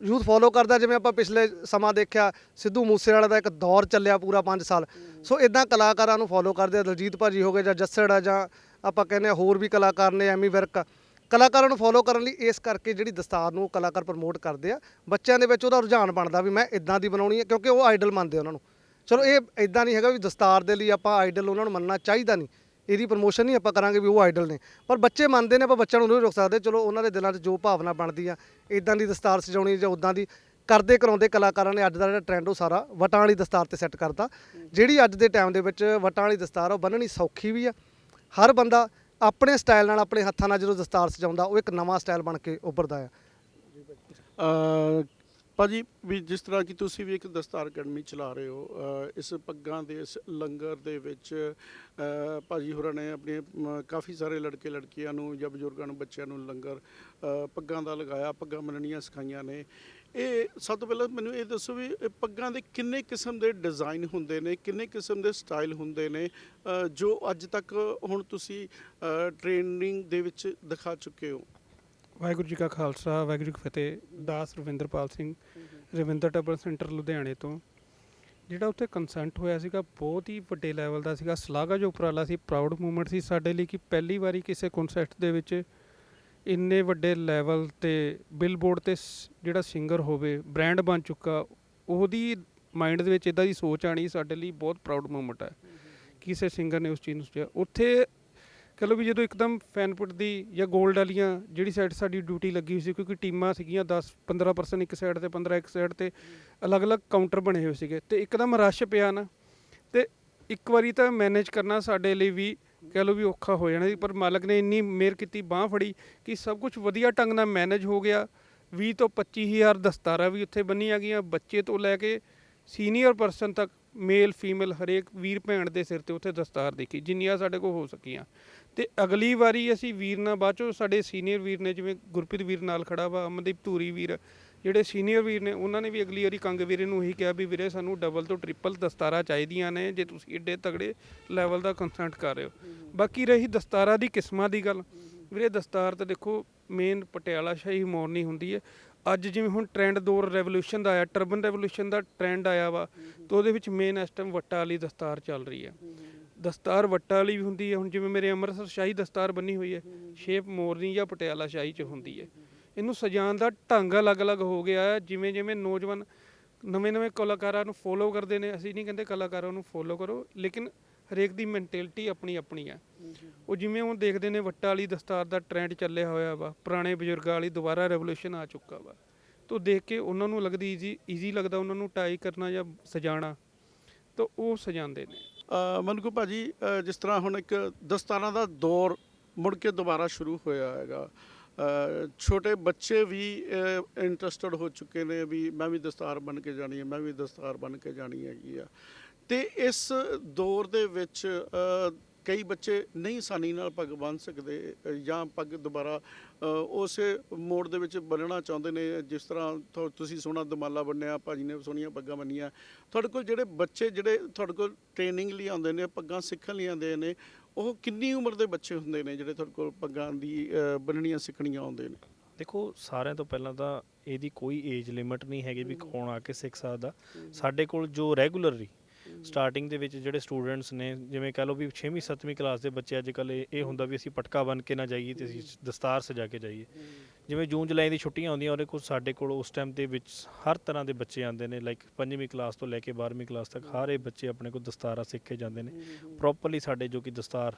ਯੂਥ ਫੋਲੋ ਕਰਦਾ, ਜਿਵੇਂ ਆਪਾਂ ਪਿਛਲੇ ਸਮਾਂ ਦੇਖਿਆ, ਸਿੱਧੂ ਮੂਸੇਵਾਲਾ ਦਾ ਇੱਕ ਦੌਰ ਚੱਲਿਆ ਪੂਰਾ 5 ਸਾਲ। ਸੋ ਇਦਾਂ ਕਲਾਕਾਰਾਂ ਨੂੰ ਫੋਲੋ ਕਰਦੇ ਆ, ਦਲਜੀਤ ਭਾਜੀ ਹੋ ਗਏ ਜਾਂ ਜੱਸੜ ਆ ਜਾਂ ਆਪਾਂ ਕਹਿੰਦੇ ਆ ਹੋਰ ਵੀ ਕਲਾਕਾਰ ਨੇ, ਐਮੀ ਵਿਰਕ ਕਲਾਕਾਰਾਂ ਨੂੰ ਫੋਲੋ ਕਰਨ ਲਈ ਇਸ ਕਰਕੇ ਜਿਹੜੀ ਦਸਤਾਰ ਨੂੰ ਉਹ ਕਲਾਕਾਰ ਪ੍ਰਮੋਟ ਕਰਦੇ ਆ। ਬੱਚਿਆਂ ਦੇ ਵਿੱਚ ਉਹਦਾ ਰੁਝਾਨ ਬਣਦਾ ਵੀ ਮੈਂ ਇਦਾਂ ਦੀ ਬਣਾਉਣੀ ਹੈ ਕਿਉਂਕਿ ਉਹ ਆਈਡਲ ਮੰਨਦੇ ਉਹਨਾਂ ਨੂੰ। ਚਲੋ ਇਹ ਇਦਾਂ ਨਹੀਂ ਹੈਗਾ ਵੀ ਦਸਤਾਰ ਦੇ ਲਈ ਆਪਾਂ ਆਈਡਲ ਉਹਨਾਂ ਨੂੰ ਮੰਨਣਾ ਚਾਹੀਦਾ ਨਹੀਂ। ਇਹਦੀ ਪ੍ਰਮੋਸ਼ਨ ਨਹੀਂ ਆਪਾਂ ਕਰਾਂਗੇ ਵੀ ਉਹ ਆਈਡਲ ਨੇ। ਪਰ ਬੱਚੇ ਮੰਨਦੇ ਨੇ ਆਪਾਂ ਬੱਚਿਆਂ ਨੂੰ ਨਹੀਂ ਰੋਕ ਸਕਦੇ। ਚਲੋ ਉਹਨਾਂ ਦੇ ਦਿਲਾਂ 'ਚ ਜੋ ਭਾਵਨਾ ਬਣਦੀ ਆ ਇਦਾਂ ਦੀ ਦਸਤਾਰ ਸਜਾਉਣੀ ਜਾਂ ਉਦਾਂ ਦੀ ਕਰਦੇ ਕਰਾਉਂਦੇ ਕਲਾਕਾਰਾਂ ਨੇ ਅੱਜ ਦਾ ਜਿਹੜਾ ਟ੍ਰੈਂਡ ਉਹ ਸਾਰਾ ਵਟਾਂ ਵਾਲੀ ਦਸਤਾਰ ਤੇ ਸੈੱਟ ਕਰਤਾ। ਜਿਹੜੀ ਅੱਜ ਦੇ ਟਾਈਮ ਦੇ ਵਿੱਚ ਵਟਾਂ ਵਾਲੀ ਦਸਤਾਰ ਆ, ਉਹ ਬੰਨਣੀ ਸੌਖੀ ਵੀ ਆ। ਹਰ ਬੰਦਾ ਆਪਣੇ ਸਟਾਈਲ ਨਾਲ ਆਪਣੇ ਹੱਥਾਂ ਨਾਲ ਜਦੋਂ ਦਸਤਾਰ ਸਜਾਉਂਦਾ ਉਹ ਇੱਕ ਨਵਾਂ ਸਟਾਈਲ ਬਣ ਕੇ ਉੱਭਰਦਾ ਆ। ਅਹ ਭਾਜੀ ਵੀ ਜਿਸ ਤਰ੍ਹਾਂ ਕਿ ਤੁਸੀਂ ਵੀ ਇੱਕ ਦਸਤਾਰ ਅਕੈਡਮੀ ਚਲਾ ਰਹੇ ਹੋ ਅ, ਇਸ ਪੱਗਾਂ ਦੇ ਇਸ ਲੰਗਰ ਦੇ ਵਿੱਚ ਅ, ਭਾਜੀ ਹੋਰਾਂ ਨੇ ਆਪਣੇ ਮ, ਕਾਫੀ ਸਾਰੇ ਲੜਕੇ ਲੜਕੀਆਂ ਨੂੰ ਜਾਂ ਬਜ਼ੁਰਗਾਂ ਨੂੰ ਬੱਚਿਆਂ ਨੂੰ ਲੰਗਰ ਅ, ਪੱਗਾਂ ਦਾ ਲਗਾਇਆ ਪੱਗਾਂ ਮੰਨਣੀਆਂ ਸਿਖਾਈਆਂ ਨੇ। ਇਹ ਸਭ ਤੋਂ ਪਹਿਲਾਂ ਮੈਨੂੰ ਇਹ ਦੱਸੋ ਵੀ ਇਹ ਪੱਗਾਂ ਦੇ ਕਿੰਨੇ ਕਿਸਮ ਦੇ ਡਿਜ਼ਾਈਨ ਹੁੰਦੇ ਨੇ ਕਿੰਨੇ ਕਿਸਮ ਦੇ ਸਟਾਈਲ ਹੁੰਦੇ ਨੇ ਅ, ਜੋ ਅੱਜ ਤੱਕ ਹੁਣ ਤੁਸੀਂ ਟ੍ਰੇਨਿੰਗ ਦੇ ਵਿੱਚ ਦਿਖਾ ਚੁੱਕੇ ਹੋ? ਵਾਹਿਗੁਰੂ ਜੀ ਕਾ ਖਾਲਸਾ ਵਾਹਿਗੁਰੂ ਜੀ ਕੀ ਫਤਿਹ। ਦਾਸ ਰਵਿੰਦਰਪਾਲ ਸਿੰਘ ਰਵਿੰਦਰ ਟੱਬਰ ਸੈਂਟਰ ਲੁਧਿਆਣੇ ਤੋਂ। ਜਿਹੜਾ ਉੱਥੇ ਕੰਸੈਂਟ ਹੋਇਆ ਸੀਗਾ ਬਹੁਤ ਹੀ ਵੱਡੇ ਲੈਵਲ ਦਾ ਸੀਗਾ। ਸ਼ਲਾਘਾ ਜੋ ਉਪਰਾਲਾ ਸੀ ਪ੍ਰਾਊਡ ਮੂਵਮੈਂਟ ਸੀ ਸਾਡੇ ਲਈ ਕਿ ਪਹਿਲੀ ਵਾਰੀ ਕਿਸੇ ਕਨਸਰਟ ਦੇ ਵਿੱਚ ਇੰਨੇ ਵੱਡੇ ਲੈਵਲ ਤੇ ਬਿਲਬੋਰਡ ਤੇ ਸ- ਜਿਹੜਾ ਸਿੰਗਰ ਹੋਵੇ ਬ੍ਰਾਂਡ ਬਣ ਚੁੱਕਾ, ਉਹਦੀ ਮਾਈਂਡ ਦੇ ਵਿੱਚ ਇਦਾਂ ਦੀ ਸੋਚ ਆਣੀ ਸਾਡੇ ਲਈ ਬਹੁਤ ਪ੍ਰਾਊਡ ਮੂਮੈਂਟ ਹੈ ਕਿਸੇ ਸਿੰਗਰ ਨੇ ਉਸ ਚੀਜ਼ ਨੂੰ ਸੋਚਿਆ। ਉੱਥੇ ਕਹ ਲਓ ਵੀ ਜਦੋਂ ਇੱਕਦਮ ਫੈਨਪੁੱਟ ਦੀ ਜਾਂ 골ਡ ਵਾਲੀਆਂ ਜਿਹੜੀ ਸਾਈਡ ਸਾਡੀ ਡਿਊਟੀ ਲੱਗੀ ਹੋਈ ਸੀ, ਕਿਉਂਕਿ ਟੀਮਾਂ ਸੀਗੀਆਂ 10 15% ਇੱਕ ਸਾਈਡ ਤੇ 15 ਇੱਕ ਸਾਈਡ ਤੇ, ਅਲੱਗ-ਅਲੱਗ ਕਾਊਂਟਰ ਬਣੇ ਹੋਏ ਸੀਗੇ। ਤੇ ਇੱਕਦਮ ਰਸ਼ ਪਿਆ ਨਾ, ਤੇ ਇੱਕ ਵਾਰੀ ਤਾਂ ਮੈਨੇਜ ਕਰਨਾ ਸਾਡੇ ਲਈ ਵੀ ਕਹਿ ਲਓ ਵੀ ਔਖਾ ਹੋ ਜਾਣਾ ਸੀ, ਪਰ ਮਾਲਕ ਨੇ ਇੰਨੀ ਮਿਹਰ ਕੀਤੀ, ਬਾਹ ਫੜੀ ਕਿ ਸਭ ਕੁਝ ਵਧੀਆ ਢੰਗ ਨਾਲ ਮੈਨੇਜ ਹੋ ਗਿਆ। 20 ਤੋਂ 25000 ਦਸਤਾਰਾਂ ਵੀ ਉੱਥੇ ਬੰਨੀਆਂ ਗਈਆਂ। ਬੱਚੇ ਤੋਂ ਲੈ ਕੇ ਸੀਨੀਅਰ ਪਰਸਨ ਤੱਕ ਮੇਲ ਫੀਮੇਲ ਹਰੇਕ ਵੀਰ ਭੈਣ ਦੇ ਸਿਰ ਤੇ ਉੱਥੇ ਦਸਤਾਰ ਦੇਖੀ, ਜਿੰਨੀਆਂ ਸਾਡੇ ਕੋਲ ਹੋ ਸਕੀਆਂ। ਤੇ ਅਗਲੀ ਵਾਰੀ ਅਸੀਂ ਵੀਰ ਨਾਲ ਬਾਅਦ ਚੋਂ, ਸਾਡੇ ਸੀਨੀਅਰ ਵੀਰ ਨੇ ਜਿਵੇਂ ਗੁਰਪ੍ਰੀਤ ਵੀਰ ਨਾਲ ਖੜਾ ਵਾ, ਅਮਨਦੀਪ ਧੂਰੀ ਵੀਰ ਜਿਹੜੇ ਸੀਨੀਅਰ ਵੀਰ ਨੇ, ਉਹਨਾਂ ਨੇ ਵੀ ਅਗਲੀ ਵਾਰੀ ਕੰਗ ਵੀਰੇ ਨੂੰ ਇਹੀ ਕਿਹਾ ਵੀ ਵੀਰੇ ਸਾਨੂੰ ਡਬਲ ਤੋਂ ਟ੍ਰਿਪਲ ਦਸਤਾਰਾਂ ਚਾਹੀਦੀਆਂ ਨੇ, ਜੇ ਤੁਸੀਂ ਏਡੇ ਤਗੜੇ ਲੈਵਲ ਦਾ ਕੰਸੈਂਟ ਕਰ ਰਹੇ ਹੋ। ਬਾਕੀ ਰਹੀ ਦਸਤਾਰਾਂ ਦੀ ਕਿਸਮਾਂ ਦੀ ਗੱਲ। ਵੀਰੇ ਦਸਤਾਰ ਤਾਂ ਦੇਖੋ ਮੇਨ ਪਟਿਆਲਾ ਸ਼ਾਹੀ ਮੋਰਨੀ ਹੁੰਦੀ ਹੈ। ਅੱਜ ਜਿਵੇਂ ਹੁਣ ਟ੍ਰੈਂਡ ਦੌਰ ਰੈਵੋਲੂਸ਼ਨ ਦਾ ਆਇਆ ਟਰਬਨ ਰੈਵੋਲੂਸ਼ਨ ਦਾ ਟ੍ਰੈਂਡ ਆਇਆ ਵਾ, ਤਾਂ ਉਹਦੇ ਵਿੱਚ ਮੇਨ ਇਸ ਟਾਈਮ ਵੱਟਾ ਵਾਲੀ ਦਸਤਾਰ ਚੱਲ ਰਹੀ ਹੈ। ਦਸਤਾਰ ਵੱਟਾ ਵਾਲੀ ਵੀ ਹੁੰਦੀ ਹੈ। ਹੁਣ ਜਿਵੇਂ ਮੇਰੇ ਅੰਮ੍ਰਿਤਸਰ ਸ਼ਾਹੀ ਦਸਤਾਰ ਬੰਨੀ ਹੋਈ ਹੈ, ਸ਼ੇਪ ਮੋਰਨੀ ਜਾਂ ਪਟਿਆਲਾ ਸ਼ਾਹੀ ਚ ਹੁੰਦੀ ਹੈ। ਇਹਨੂੰ ਸਜਾਉਣ ਦਾ ਢੰਗ ਅਲੱਗ-ਅਲੱਗ ਹੋ ਗਿਆ ਹੈ। ਜਿਵੇਂ ਜਿਵੇਂ ਨੌਜਵਾਨ ਨਵੇਂ-ਨਵੇਂ ਕਲਾਕਾਰਾਂ ਨੂੰ ਫੋਲੋ ਕਰਦੇ ਨੇ ਅਸੀਂ ਨਹੀਂ ਕਹਿੰਦੇ ਕਲਾਕਾਰਾਂ ਨੂੰ ਫੋਲੋ ਕਰੋ ਲੇਕਿਨ ਹਰੇਕ ਦੀ ਮੈਂਟੈਲਿਟੀ ਆਪਣੀ ਆਪਣੀ ਹੈ। ਉਹ ਜਿਵੇਂ ਹੁਣ ਦੇਖਦੇ ਨੇ ਵੱਟਾ ਵਾਲੀ ਦਸਤਾਰ ਦਾ ਟ੍ਰੈਂਡ ਚੱਲਿਆ ਹੋਇਆ ਵਾ ਪੁਰਾਣੇ ਬਜ਼ੁਰਗਾਂ ਵਾਲੀ ਦੁਬਾਰਾ ਰੈਵੋਲੂਸ਼ਨ ਆ ਚੁੱਕਾ ਵਾ। ਤੋਂ ਦੇਖ ਕੇ ਉਹਨਾਂ ਨੂੰ ਲੱਗਦੀ ਈਜ਼ੀ ਈਜ਼ੀ ਲੱਗਦਾ ਉਹਨਾਂ ਨੂੰ ਟਾਈ ਕਰਨਾ ਜਾਂ ਸਜਾਣਾ ਤਾਂ ਉਹ ਸਜਾਉਂਦੇ ਨੇ। ਮਨਕੂ ਭਾਜੀ ਅ, ਜਿਸ ਤਰ੍ਹਾਂ ਹੁਣ ਇੱਕ ਦਸਤਾਰਾਂ ਦਾ ਦੌਰ ਮੁੜ ਕੇ ਦੁਬਾਰਾ ਸ਼ੁਰੂ ਹੋਇਆ ਹੈਗਾ ਛੋਟੇ ਬੱਚੇ ਵੀ ਇੰਟਰਸਟਡ ਹੋ ਚੁੱਕੇ ਨੇ ਵੀ ਮੈਂ ਵੀ ਦਸਤਾਰ ਬਣ ਕੇ ਜਾਣੀ ਹੈ, ਮੈਂ ਵੀ ਦਸਤਾਰ ਬਣ ਕੇ ਜਾਣੀ ਹੈਗੀ ਆ। ਤੇ ਇਸ ਦੌਰ ਦੇ ਵਿੱਚ ਕਈ ਬੱਚੇ ਨਹੀਂ ਆਸਾਨੀ ਨਾਲ ਪੱਗ ਬੰਨ੍ਹ ਸਕਦੇ ਜਾਂ ਪੱਗ ਦੁਬਾਰਾ ਉਸੇ ਮੋੜ ਦੇ ਵਿੱਚ ਬੰਨਣਾ ਚਾਹੁੰਦੇ ਨੇ। ਜਿਸ ਤਰ੍ਹਾਂ ਤੁ- ਤੁਸੀਂ ਸੋਹਣਾ ਦਮਾਲਾ ਬੰਨਿਆ ਭਾਜੀ ਨੇ ਸੋਹਣੀਆਂ ਪੱਗਾਂ ਬੰਨੀਆਂ। ਤੁਹਾਡੇ ਕੋਲ ਜਿਹੜੇ ਬੱਚੇ ਜਿਹੜੇ ਤੁਹਾਡੇ ਕੋਲ ਟ੍ਰੇਨਿੰਗ ਲਈ ਆਉਂਦੇ ਨੇ, ਪੱਗਾਂ ਸਿੱਖਣ ਲਈ ਆਉਂਦੇ ਨੇ ਉਹ ਕਿੰਨੀ ਉਮਰ ਦੇ ਬੱਚੇ ਹੁੰਦੇ ਨੇ ਜਿਹੜੇ ਤੁਹਾਡੇ ਕੋਲ ਪੱਗਾਂ ਦੀ ਬੰਨਣੀਆਂ ਸਿੱਖਣੀਆਂ ਆਉਂਦੇ ਨੇ? ਦੇਖੋ, ਸਾਰਿਆਂ ਤੋਂ ਪਹਿਲਾਂ ਤਾਂ ਇਹਦੀ ਕੋਈ ਏਜ ਲਿਮਿਟ ਨਹੀਂ ਹੈਗੀ ਵੀ ਕੌਣ ਆ ਕੇ ਸਿੱਖ ਸਕਦਾ। ਸਾਡੇ ਕੋਲ ਜੋ ਰੈਗੂਲਰਲੀ ਸਟਾਰਟਿੰਗ ਦੇ ਵਿੱਚ ਜਿਹੜੇ ਸਟੂਡੈਂਟਸ ਨੇ ਜਿਵੇਂ ਕਹ ਲਓ ਵੀ 6ਵੀਂ 7ਵੀਂ ਕਲਾਸ ਦੇ ਬੱਚੇ ਅੱਜ ਕੱਲ੍ਹ ਇਹ ਹੁੰਦਾ ਵੀ ਅਸੀਂ ਪਟਕਾ ਬਨ ਕੇ ਨਾ ਜਾਈਏ ਤੇ ਅਸੀਂ ਦਸਤਾਰ ਸਜਾ ਕੇ ਜਾਈਏ। ਜਿਵੇਂ ਜੂਨ ਜੁਲਾਈ ਦੀ ਛੁੱਟੀਆਂ ਆਉਂਦੀਆਂ ਉਹਦੇ ਕੋਲ ਸਾਡੇ ਕੋਲ ਉਸ ਟਾਈਮ ਦੇ ਵਿੱਚ ਹਰ ਤਰ੍ਹਾਂ ਦੇ ਬੱਚੇ ਆਉਂਦੇ ਨੇ ਲਾਈਕ ਪੰਜਵੀਂ ਕਲਾਸ ਤੋਂ ਲੈ ਕੇ 12ਵੀਂ ਕਲਾਸ ਤੱਕ ਹਰ ਇਹ ਬੱਚੇ ਆਪਣੇ ਕੋਲ ਦਸਤਾਰਾਂ ਸਿੱਖ ਕੇ ਜਾਂਦੇ ਨੇ। ਪ੍ਰੋਪਰਲੀ ਸਾਡੇ ਜੋ ਕਿ ਦਸਤਾਰ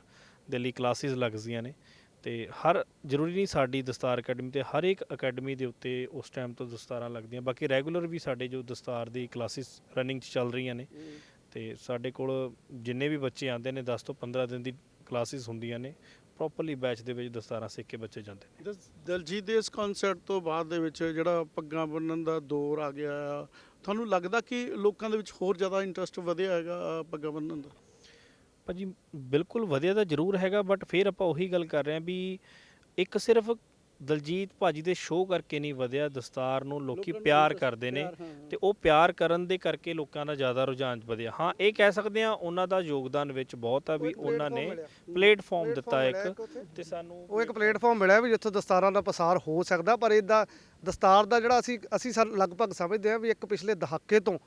ਦੇ ਲਈ ਕਲਾਸਿਸ ਲੱਗਦੀਆਂ ਨੇ ਤੇ ਹਰ ਜ਼ਰੂਰੀ ਨਹੀਂ ਸਾਡੀ ਦਸਤਾਰ ਅਕੈਡਮੀ ਤੇ ਹਰ ਇੱਕ ਅਕੈਡਮੀ ਦੇ ਉੱਤੇ ਉਸ ਟਾਈਮ ਤੋਂ ਦਸਤਾਰਾਂ ਲੱਗਦੀਆਂ। ਬਾਕੀ ਰੈਗੂਲਰ ਵੀ ਸਾਡੇ ਜੋ ਦਸਤਾਰ ਦੀ ਕਲਾਸਿਸ ਰਨਿੰਗ 'ਚ ਚੱਲ ਰਹੀਆਂ ਨੇ। ਤੇ ਸਾਡੇ ਕੋਲ ਜਿੰਨੇ ਵੀ ਬੱਚੇ ਆਉਂਦੇ ਨੇ 10 ਤੋਂ 15 ਦਿਨ ਦੀ ਕਲਾਸਿਸ ਹੁੰਦੀਆਂ ਨੇ ਪ੍ਰੋਪਰਲੀ ਬੈਚ ਦੇ ਵਿੱਚ ਦਸਤਾਰਾਂ ਸਿੱਖ ਕੇ ਬੱਚੇ ਜਾਂਦੇ ਨੇ। ਦਲਜੀਤ ਦੇ ਇਸ ਕਨਸਰਟ ਤੋਂ ਬਾਅਦ ਦੇ ਵਿੱਚ ਜਿਹੜਾ ਪੱਗਾਂ ਬੰਨਣ ਦਾ ਦੌਰ ਆ ਗਿਆ ਆ ਤੁਹਾਨੂੰ ਲੱਗਦਾ ਕਿ ਲੋਕਾਂ ਦੇ ਵਿੱਚ ਹੋਰ ਜ਼ਿਆਦਾ ਇੰਟਰਸਟ ਵਧਿਆ ਹੈਗਾ ਪੱਗਾਂ ਬੰਨਣ ਦਾ? ਭਾਜੀ ਬਿਲਕੁਲ ਵਧੀਆ ਤਾਂ ਜ਼ਰੂਰ ਹੈਗਾ ਬਟ ਫਿਰ ਆਪਾਂ ਉਹੀ ਗੱਲ ਕਰ ਰਹੇ ਹਾਂ ਵੀ ਇੱਕ ਸਿਰਫ ਦਲਜੀਤ ਭਾਜੀ ਦੇ ਸ਼ੋਅ ਕਰਕੇ ਨਹੀਂ ਵਧਿਆ ਦਸਤਾਰ ਨੂੰ ਲੋਕੀ ਪਿਆਰ ਕਰਦੇ ਨੇ। ਤੇ ਉਹ ਪਿਆਰ ਕਰਨ ਦੇ ਕਰਕੇ ਲੋਕਾਂ ਦਾ ਜ਼ਿਆਦਾ ਰੁਝਾਨ ਵਧਿਆ। ਹਾਂ ਇਹ ਕਹਿ ਸਕਦੇ ਆ ਉਹਨਾਂ ਦਾ ਯੋਗਦਾਨ ਵਿੱਚ ਬਹੁਤ ਆ ਵੀ ਉਹਨਾਂ ਨੇ ਪਲੇਟਫਾਰਮ ਦਿੱਤਾ ਇੱਕ ਤੇ ਸਾਨੂੰ ਉਹ ਇੱਕ ਪਲੇਟਫਾਰਮ ਮਿਲਿਆ ਵੀ ਜਿੱਥੋਂ ਦਸਤਾਰਾਂ ਦਾ ਪਸਾਰ ਹੋ ਸਕਦਾ ਪਰ ਇਹਦਾ ਦਸਤਾਰ ਦਾ ਜਿਹੜਾ ਅਸੀਂ ਅਸੀਂ ਲਗਭਗ ਸਮਝਦੇ ਹਾਂ ਵੀ ਇੱਕ ਪਿਛਲੇ ਦਹਾਕੇ ਤੋਂ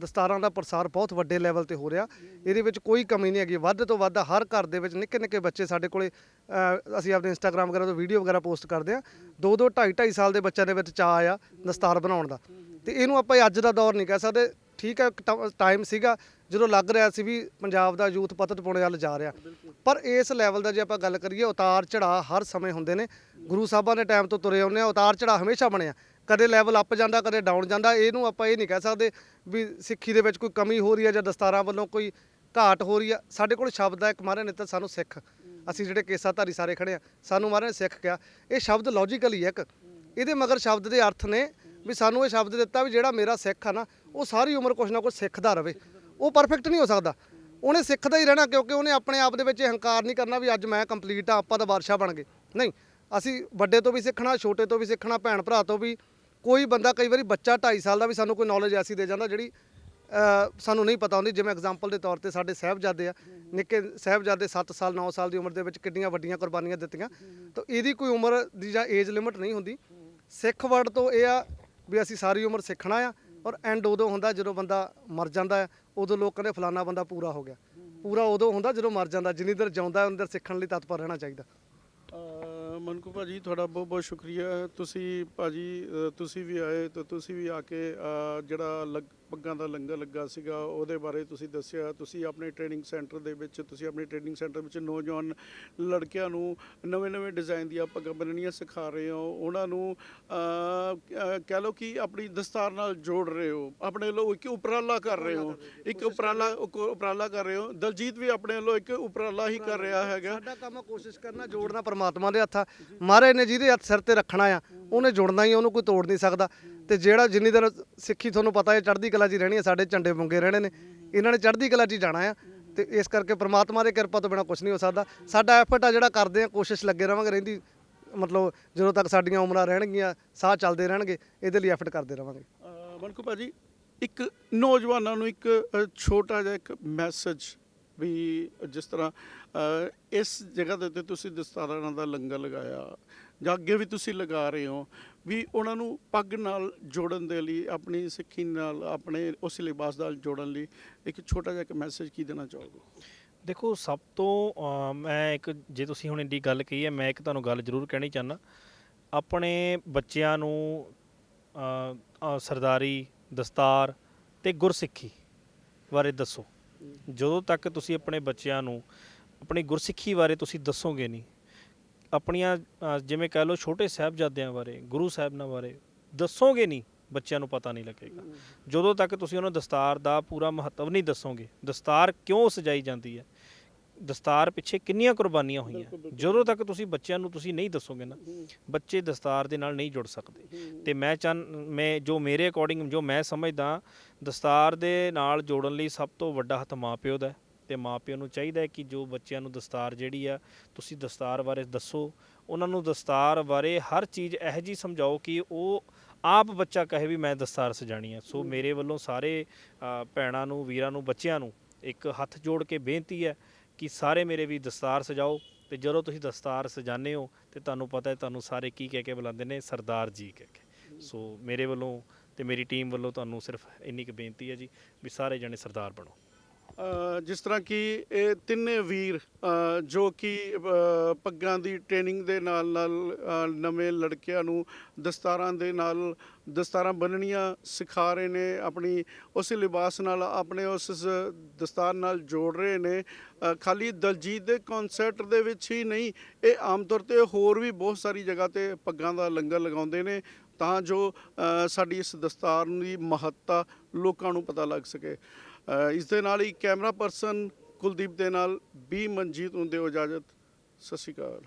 ਦਸਤਾਰਾਂ ਦਾ ਪ੍ਰਸਾਰ ਬਹੁਤ ਵੱਡੇ ਲੈਵਲ ਤੇ ਹੋ ਰਿਹਾ। ਇਹਦੇ ਵਿੱਚ ਕੋਈ ਕਮੀ ਨਹੀਂ ਹੈਗੀ। ਵੱਧ ਤੋਂ ਵੱਧ ਹਰ ਘਰ ਦੇ ਵਿੱਚ ਨਿੱਕੇ ਨਿੱਕੇ ਬੱਚੇ ਸਾਡੇ ਕੋਲੇ ਅਹ, ਅਸੀਂ ਆਪਣੇ ਇੰਸਟਾਗ੍ਰam ਵਗੈਰਾ ਤੋਂ ਵੀਡੀਓ ਵਗੈਰਾ ਪੋਸਟ ਕਰਦੇ ਆ ਦੋ ਦੋ ਢਾਈ ਢਾਈ ਸਾਲ ਦੇ ਬੱਚਿਆਂ ਦੇ ਵਿੱਚ ਚਾਅ ਆ ਦਸਤਾਰ ਬਣਾਉਣ ਦਾ। ਤੇ ਇਹਨੂੰ ਆਪਾਂ ਅੱਜ ਦਾ ਦੌਰ ਨਹੀਂ ਕਹਿ ਸਕਦੇ। ਠੀਕ ਹੈ ਟਾਈਮ ਸੀਗਾ। ਜਦੋਂ ਲੱਗ ਰਿਹਾ ਸੀ ਵੀ ਪੰਜਾਬ ਦਾ ਯੂਥ ਪਤਤ ਪੁਣੇ ਵੱਲ ਜਾ ਰਿਹਾ। ਪਰ ਇਸ ਲੈਵਲ ਦਾ ਜੇ ਆਪਾਂ ਗੱਲ ਕਰੀਏ ਉਤਾਰ ਚੜਾ ਹਰ ਸਮੇਂ ਹੁੰਦੇ ਨੇ। ਗੁਰੂ ਸਾਹਿਬਾਂ ਦੇ ਟਾਈਮ ਤੋਂ ਤੁਰੇ ਆਉਂਦੇ ਆ ਉਤਾਰ ਚੜਾ ਹਮੇਸ਼ਾ ਬਣਿਆ। ਕਦੇ ਲੈਵਲ ਅਪ ਜਾਂਦਾ, ਕਦੇ ਡਾਊਨ ਜਾਂਦਾ, ਇਹਨੂੰ ਆਪਾਂ ਇਹ ਨਹੀਂ ਕਹਿ ਸਕਦੇ ਵੀ ਸਿੱਖੀ ਦੇ ਵਿੱਚ ਕੋਈ ਕਮੀ ਹੋ ਰਹੀ ਹੈ ਜਾਂ ਦਸਤਾਰਾਂ ਵੱਲੋਂ ਕੋਈ ਘਾਟ ਹੋ ਰਹੀ ਆ ਸਾਡੇ ਕੋਲ ਸ਼ਬਦ ਆ ਇੱਕ ਮਹਾਰਾਜ ਨੇ ਤਾਂ ਸਾਨੂੰ ਸਿੱਖ। ਅਸੀਂ ਜਿਹੜੇ ਕੇਸਾਧਾਰੀ ਸਾਰੇ ਖੜੇ ਆ ਸਾਨੂੰ ਮਹਾਰਾਜ ਨੇ ਸਿੱਖ ਕਿਹਾ। ਇਹ ਸ਼ਬਦ ਲੌਜੀਕਲ ਹੈ ਇੱਕ। ਇਹਦੇ ਮਗਰ ਸ਼ਬਦ ਦੇ ਅਰਥ ਨੇ ਵੀ ਸਾਨੂੰ ਇਹ ਸ਼ਬਦ ਦਿੱਤਾ ਵੀ ਜਿਹੜਾ ਮੇਰਾ ਸਿੱਖ ਆ ਨਾ, ਉਹ ਸਾਰੀ ਉਮਰ ਕੁਛ ਨਾ ਕੁਛ ਸਿੱਖਦਾ ਰਵੇ। ਉਹ ਪਰਫੈਕਟ ਨਹੀਂ ਹੋ ਸਕਦਾ। ਉਹਨੇ ਸਿੱਖਦਾ ਹੀ ਰਹਿਣਾ ਕਿਉਂਕਿ ਉਹਨੇ ਆਪਣੇ ਆਪ ਦੇ ਵਿੱਚ ਇਹ ਹੰਕਾਰ ਨਹੀਂ ਕਰਨਾ ਵੀ ਅੱਜ ਮੈਂ ਕੰਪਲੀਟ ਆ, ਆਪਾਂ ਤਾਂ ਬਾਦਸ਼ਾਹ ਬਣ ਗਏ। ਨਹੀਂ, ਅਸੀਂ ਵੱਡੇ ਤੋਂ ਵੀ ਸਿੱਖਣਾ, ਛੋਟੇ ਤੋਂ ਵੀ ਸਿੱਖਣਾ, ਭੈਣ ਭਰਾ ਤੋਂ ਵੀ ਕੋਈ ਬੰਦਾ ਕਈ ਵਾਰੀ ਬੱਚਾ 2.5 ਸਾਲ ਦਾ ਵੀ ਸਾਨੂੰ ਕੋਈ ਨੌਲੇਜ ਐਸੀ ਦੇ ਜਾਂਦਾ ਜਿਹੜੀ ਸਾਨੂੰ ਨਹੀਂ ਪਤਾ ਹੁੰਦੀ। ਜਿਵੇਂ ਐਗਜ਼ਾਮਪਲ ਦੇ ਤੌਰ ਤੇ ਸਾਡੇ ਸਾਹਿਬਜ਼ਾਦੇ ਆ, ਨਿੱਕੇ ਸਾਹਿਬਜ਼ਾਦੇ 7 ਸਾਲ 9 ਸਾਲ ਦੀ ਉਮਰ ਦੇ ਵਿੱਚ ਕਿੰਨੀਆਂ ਵੱਡੀਆਂ ਕੁਰਬਾਨੀਆਂ ਦਿੱਤੀਆਂ। ਤਾਂ ਇਹਦੀ ਕੋਈ ਉਮਰ ਦੀ ਜਾਂ ਏਜ ਲਿਮਿਟ ਨਹੀਂ ਹੁੰਦੀ। ਸਿੱਖ ਵਰਡ ਤੋਂ ਇਹ ਆ ਵੀ ਅਸੀਂ ਸਾਰੀ ਉਮਰ ਸਿੱਖਣਾ ਆ ਔਰ ਐਂਡ ਉਦੋਂ ਹੁੰਦਾ ਜਦੋਂ ਬੰਦਾ ਮਰ ਜਾਂਦਾ ਹੈ। ਉਦੋਂ ਲੋਕ ਕਹਿੰਦੇ ਫਲਾਨਾ ਬੰਦਾ ਪੂਰਾ ਹੋ ਗਿਆ। ਪੂਰਾ ਉਦੋਂ ਹੁੰਦਾ ਜਦੋਂ ਮਰ ਜਾਂਦਾ। ਜਿੰਨੀ ਦੇਰ ਜਿਉਂਦਾ ਉਨੀ ਦੇਰ ਸਿੱਖਣ ਲਈ ਤਤਪਰ ਰਹਿਣਾ ਚਾਹੀਦਾ। ਮਨਕੂ ਭਾਜੀ ਤੁਹਾਡਾ ਬਹੁਤ ਬਹੁਤ ਸ਼ੁਕਰੀਆ। ਤੁਸੀਂ ਭਾਜੀ ਅ, ਤੁਸੀਂ ਵੀ ਆਏ ਤਾਂ ਤੁਸੀਂ ਵੀ ਆ ਕੇ ਜਿਹੜਾ ਲਗ- ਪੱਗਾਂ ਦਾ ਲੰਗਰ ਲੱਗਾ ਸੀਗਾ, ਉਹਦੇ ਬਾਰੇ ਤੁਸੀਂ ਦੱਸਿਆ। ਤੁਸੀਂ ਆਪਣੇ ਟ੍ਰੇਨਿੰਗ ਸੈਂਟਰ ਦੇ ਵਿੱਚ, ਤੁਸੀਂ ਆਪਣੇ ਟ੍ਰੇਨਿੰਗ ਸੈਂਟਰ ਵਿੱਚ ਨੌਜਵਾਨ ਲੜਕਿਆਂ ਨੂੰ ਨਵੇਂ-ਨਵੇਂ ਡਿਜ਼ਾਈਨ ਦੀਆਂ ਪੱਗਾਂ ਬੰਨਣੀਆਂ ਸਿਖਾ ਰਹੇ ਹੋ। ਉਹਨਾਂ ਨੂੰ ਕਹਿ ਲਓ ਕਿ ਆਪਣੀ ਦਸਤਾਰ ਨਾਲ ਜੋੜ ਰਹੇ ਹੋ। ਆਪਣੇ ਵੱਲੋਂ ਇੱਕ ਉਪਰਾਲਾ ਕਰ ਰਹੇ ਹੋ। ਇੱਕ ਉਪਰਾਲਾ ਉਪਰਾਲਾ ਕਰ ਰਹੇ ਹੋ। ਦਲਜੀਤ ਵੀ ਆਪਣੇ ਵੱਲੋਂ ਇੱਕ ਉਪਰਾਲਾ ਹੀ ਕਰ ਰਿਹਾ ਹੈਗਾ। ਸਾਡਾ ਕੰਮ ਕੋਸ਼ਿਸ਼ ਕਰਨਾ ਜੋੜਨਾ ਪਰਮਾਤਮਾ ਦੇ ਹੱਥ। ਆ ਮਹਾਰਾਜ ਨੇ ਜਿਹਦੇ ਹੱਥ ਸਿਰ ਤੇ ਰੱਖਣਾ ਆ, ਉਹਨੇ ਜੁੜਨਾ ਹੀ ਉਹਨੂੰ ਕੋਈ ਤੋੜ ਨਹੀਂ ਸਕਦਾ। ਤੇ ਜਿਹੜਾ ਜਿੰਨੀ ਦੇਰ ਸਿੱਖੀ ਤੁਹਾਨੂੰ ਪਤਾ ਹੈ, ਚੜ੍ਹਦੀ ਕਲਾ 'ਚ ਹੀ ਰਹਿਣੀ ਹੈ, ਸਾਡੇ ਝੰਡੇ ਮੁੰਗੇ ਰਹਿਣੇ ਨੇ। ਇਹਨਾਂ ਨੇ ਚੜ੍ਹਦੀ ਕਲਾ 'ਚ ਹੀ ਜਾਣਾ ਆ ਤੇ ਇਸ ਕਰਕੇ ਪ੍ਰਮਾਤਮਾ ਦੇ ਕਿਰਪਾ ਤੋਂ ਬਿਨਾ ਕੁਝ ਨਹੀਂ ਹੋ ਸਕਦਾ। ਸਾਡਾ ਐਫਰਟ ਆ ਜਿਹੜਾ ਕਰਦੇ ਆ ਕੋਸ਼ਿਸ਼ ਲੱਗੇ ਰਵਾਂਗੇ ਰਹਿੰਦੀ ਮਤਲਬ ਜਦੋਂ ਤੱਕ ਸਾਡੀਆਂ ਉਮਰਾਂ ਰਹਿਣਗੀਆਂ, ਸਾਹ ਚੱਲਦੇ ਰਹਿਣਗੇ, ਇਹਦੇ ਲਈ ਐਫਰਟ ਕਰਦੇ ਰਵਾਂਗੇ ਅਹ ਮਨਕੂ ਭਾਜੀ ਇੱਕ ਨੌਜਵਾਨਾਂ ਨੂੰ ਇੱਕ ਛੋਟਾ ਜਿਹਾ ਇੱਕ ਮੈਸੇਜ ਵੀ ਜਿਸ ਤਰ੍ਹਾਂ ਇਸ ਜਗ੍ਹਾ ਦੇ ਉੱਤੇ ਤੁਸੀਂ ਦਸਤਾਰਾਂ ਦਾ ਲੰਗਰ ਲਗਾਇਆ ਜਾਂ ਅੱਗੇ ਵੀ ਤੁਸੀਂ ਲਗਾ ਰਹੇ ਹੋ ਵੀ ਉਹਨਾਂ ਨੂੰ ਪੱਗ ਨਾਲ ਜੋੜਨ ਦੇ ਲਈ ਆਪਣੀ ਸਿੱਖੀ ਨਾਲ ਆਪਣੇ ਉਸ ਲਿਬਾਸ ਨਾਲ ਜੋੜਨ ਲਈ ਇੱਕ ਛੋਟਾ ਜਿਹਾ ਇੱਕ ਮੈਸੇਜ ਕੀ ਦੇਣਾ ਚਾਹੋਗੇ? ਦੇਖੋ ਸਭ ਤੋਂ ਮੈਂ ਇੱਕ ਜੇ ਤੁਸੀਂ ਹੁਣ ਇੰਡੀ ਗੱਲ ਕਹੀ ਹੈ ਮੈਂ ਇੱਕ ਤੁਹਾਨੂੰ ਗੱਲ ਜ਼ਰੂਰ ਕਹਿਣੀ ਚਾਹਨਾ ਆਪਣੇ ਬੱਚਿਆਂ ਨੂੰ ਸਰਦਾਰੀ ਦਸਤਾਰ ਤੇ ਗੁਰਸਿੱਖੀ ਬਾਰੇ ਦੱਸੋ। ਜਦੋਂ ਤੱਕ ਤੁਸੀਂ ਆਪਣੇ ਬੱਚਿਆਂ ਨੂੰ ਆਪਣੀ ਗੁਰਸਿੱਖੀ ਬਾਰੇ ਤੁਸੀਂ ਦੱਸੋਗੇ ਨਹੀਂ ਆਪਣੀਆਂ ਅ, ਜਿਵੇਂ ਕਹਿ ਲਓ ਛੋਟੇ ਸਾਹਿਬਜ਼ਾਦਿਆਂ ਬਾਰੇ ਗੁਰੂ ਸਾਹਿਬਾਨਾਂ ਬਾਰੇ ਦੱਸੋਗੇ ਨਹੀਂ ਬੱਚਿਆਂ ਨੂੰ ਪਤਾ ਨਹੀਂ ਲੱਗੇਗਾ। ਜਦੋਂ ਤੱਕ ਤੁਸੀਂ ਉਹਨਾਂ ਦਸਤਾਰ ਦਾ ਪੂਰਾ ਮਹੱਤਵ ਨਹੀਂ ਦੱਸੋਗੇ ਦਸਤਾਰ ਕਿਉਂ ਸਜਾਈ ਜਾਂਦੀ ਹੈ? ਦਸਤਾਰ ਪਿੱਛੇ ਕਿੰਨੀਆਂ ਕੁਰਬਾਨੀਆਂ ਹੋਈਆਂ? ਜਦੋਂ ਤੱਕ ਤੁਸੀਂ ਬੱਚਿਆਂ ਨੂੰ ਤੁਸੀਂ ਨਹੀਂ ਦੱਸੋਗੇ ਨਾ ਬੱਚੇ ਦਸਤਾਰ ਦੇ ਨਾਲ ਨਹੀਂ ਜੁੜ ਸਕਦੇ। ਤੇ ਮੈਂ ਚਾਹਨ ਮੈਂ ਜੋ ਮੇਰੇ ਅਕੋਰਡਿੰਗ ਜੋ ਮੈਂ ਸਮਝਦਾ ਦਸਤਾਰ ਦੇ ਨਾਲ ਜੋੜਨ ਲਈ ਸਭ ਤੋਂ ਵੱਡਾ ਹੱਥ ਮਾਪਿਓ ਦਾ ਹੈ। ਤੇ ਮਾਪਿਓ ਨੂੰ ਚਾਹੀਦਾ ਹੈ ਕਿ ਜੋ ਬੱਚਿਆਂ ਨੂੰ ਦਸਤਾਰ ਜਿਹੜੀ ਆ ਤੁਸੀਂ ਦਸਤਾਰ ਬਾਰੇ ਦੱਸੋ। ਉਹਨਾਂ ਨੂੰ ਦਸਤਾਰ ਬਾਰੇ ਹਰ ਚੀਜ਼ ਇਹੋ ਜੀ ਸਮਝਾਓ ਕਿ ਉਹ ਆਪ ਬੱਚਾ ਕਹੇ ਵੀ ਮੈਂ ਦਸਤਾਰ ਸਜਾਣੀ ਆ। ਸੋ ਮੇਰੇ ਵੱਲੋਂ ਸਾਰੇ ਭੈਣਾਂ ਨੂੰ ਵੀਰਾਂ ਨੂੰ ਬੱਚਿਆਂ ਨੂੰ ਇੱਕ ਹੱਥ ਜੋੜ ਕੇ ਬੇਨਤੀ ਹੈ ਕਿ ਸਾਰੇ ਮੇਰੇ ਵੀ ਦਸਤਾਰ ਸਜਾਓ ਤੇ ਜਦੋਂ ਤੁਸੀਂ ਦਸਤਾਰ ਸਜਾਉਂਦੇ ਹੋ ਤੇ ਤੁਹਾਨੂੰ ਪਤਾ ਹੈ ਤੁਹਾਨੂੰ ਸਾਰੇ ਕੀ ਕਹਿ ਕੇ ਬੁਲਾਉਂਦੇ ਨੇ? ਸਰਦਾਰ ਜੀ ਕਹਿ ਕੇ। ਸੋ ਮੇਰੇ ਵੱਲੋਂ ਤੇ ਮੇਰੀ ਟੀਮ ਵੱਲੋਂ ਤੁਹਾਨੂੰ ਸਿਰਫ ਇੰਨੀ ਕੁ ਬੇਨਤੀ ਹੈ ਜੀ ਵੀ ਸਾਰੇ ਜਣੇ ਸਰਦਾਰ ਬਣੋ। ਜਿਸ ਤਰ੍ਹਾਂ ਕਿ ਇਹ ਤਿੰਨੇ ਵੀਰ ਜੋ ਕਿ ਪੱਗਾਂ ਦੀ ਟ੍ਰੇਨਿੰਗ ਦੇ ਨਾਲ ਨਾਲ ਨਵੇਂ ਲੜਕਿਆਂ ਨੂੰ ਦਸਤਾਰਾਂ ਦੇ ਨਾਲ ਦਸਤਾਰਾਂ ਬੰਨਣੀਆਂ ਸਿਖਾ ਰਹੇ ਨੇ, ਆਪਣੀ ਉਸ ਲਿਬਾਸ ਨਾਲ, ਆਪਣੇ ਉਸ ਦਸਤਾਰ ਨਾਲ ਜੋੜ ਰਹੇ ਨੇ। ਖਾਲੀ ਦਲਜੀਤ ਦੇ ਕਨਸਰਟ ਦੇ ਵਿੱਚ ਹੀ ਨਹੀਂ, ਇਹ ਆਮ ਤੌਰ ਤੇ ਹੋਰ ਵੀ ਬਹੁਤ ਸਾਰੀ ਜਗ੍ਹਾ ਤੇ ਪੱਗਾਂ ਦਾ ਲੰਗਰ ਲਗਾਉਂਦੇ ਨੇ, ਤਾਂ ਜੋ ਸਾਡੀ ਇਸ ਦਸਤਾਰ ਦੀ ਮਹੱਤਤਾ ਲੋਕਾਂ ਨੂੰ ਪਤਾ ਲੱਗ ਸਕੇ। ਇਸ ਦੇ ਨਾਲ ਹੀ ਕੈਮਰਾ ਪਰਸਨ ਕੁਲਦੀਪ ਦੇ ਨਾਲ ਬੀ ਮਨਜੀਤ ਹੁੰਦੇ ਹੋ ਇਜਾਜ਼ਤ ਸਤਿ ਸ਼੍ਰੀ ਅਕਾਲ।